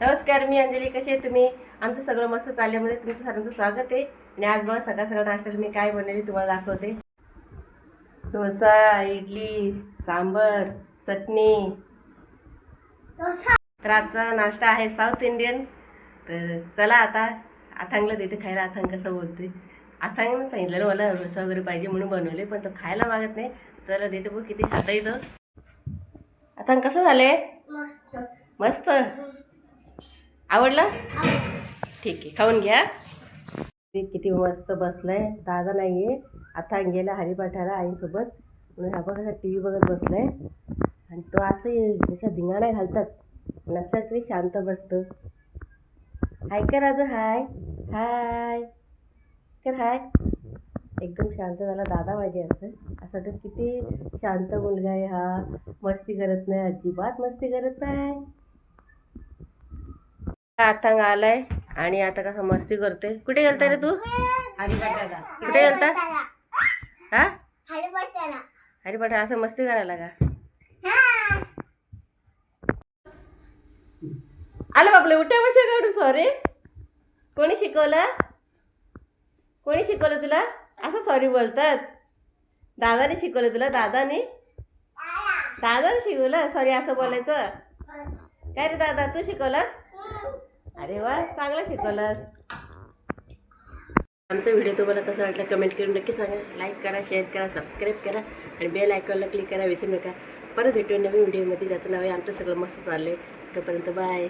नमस्कार मी अंजली. कशी आहे तुम्ही? आमचं सगळं मस्त चालल्यामध्ये तुमचं सर्वांचं स्वागत आहे. आणि आज बघा सकाळ सकाळ नाश्त्याला मी काय बनवली तुम्हाला दाखवते. डोसा इडली सांबर चटणी. तर आजचा नाश्ता आहे साऊथ इंडियन. तर चला आता अथांगला देते खायला. अथांग कसं बोलते? अथांग सांगितलं ना मला डोसा वगैरे पाहिजे म्हणून बनवले पण तो खायला मागत नाही. तर देते बघ किती खाता येतं अथांग कसं झाले मस्त. आवडलं? ठीक आहे खाऊन घ्या. किती मस्त बसलाय दादा नाहीये. आता गेला हरिपाठाला आईसोबत. म्हणून हा बघा टी व्ही बघत बसलाय. आणि तो असं त्याचा धिंगाणा घालतात. नसला तरी शांत बसतो. हाय कर राजू हाय. हाय. कर हाय. एकदम शांत झाला दादा माझे असं असं वाटतं किती शांत मुलगा आहे हा. मस्ती करत नाही अजिबात मस्ती करत नाही. आता आलाय आणि आता कसं मस्ती करते कुठे गेलता रे तू? कुठे गेलता? हा? असं मस्ती करायला का? आलं बापले उठ्या मशा काढू सॉरी कोणी शिकवलं? कोणी शिकवलं तुला? असं सॉरी बोलतात. दादाने शिकवलं तुला दादाने? दादाने शिकवलं? सॉरी असं बोलायचं? काय रे दादा तू शिकवलं अरे वा चांगलं शिकवलं आमचा व्हिडिओ तुम्हाला कसा वाटला कमेंट करून नक्की सांगा. लाईक करा शेअर करा सबस्क्राईब करा आणि बेल आयकॉनला क्लिक करा विसरू नका. परत भेटूया नवीन व्हिडिओमध्ये ज्याचं नाव आहे आमचं सगळं मस्त चाललं आहे तोपर्यंत बाय